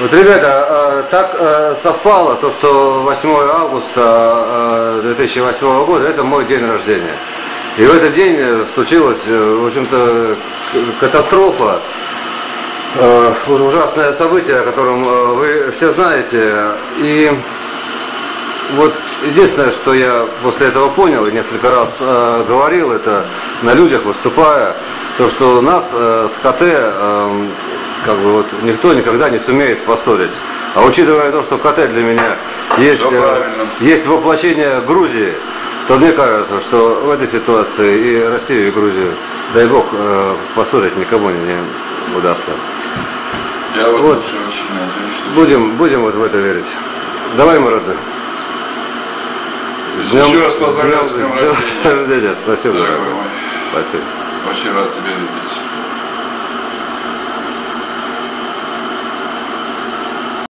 Вот, ребята, э, так э, совпало, то, что 8 августа э, 2008 года, это мой день рождения. И в этот день э, случилась, э, в общем-то, катастрофа, э, уж- ужасное событие, о котором э, вы все знаете. И вот единственное, что я после этого понял и несколько раз э, говорил, это на людях выступая, то, что нас э, с КТ э, как бы вот никто никогда не сумеет поссорить. А учитывая то, что КТ для меня есть, э, есть воплощение Грузии, то мне кажется, что в этой ситуации и Россию, и Грузию, дай бог, э, поссорить никому не удастся. Я вот, Вот. что... Будем, будем вот в это верить. Давай, мы рады. Еще раз поздравляю с днем рождения. рождения. Спасибо. Дорогой дорогой. Спасибо. очень рад тебя видеть.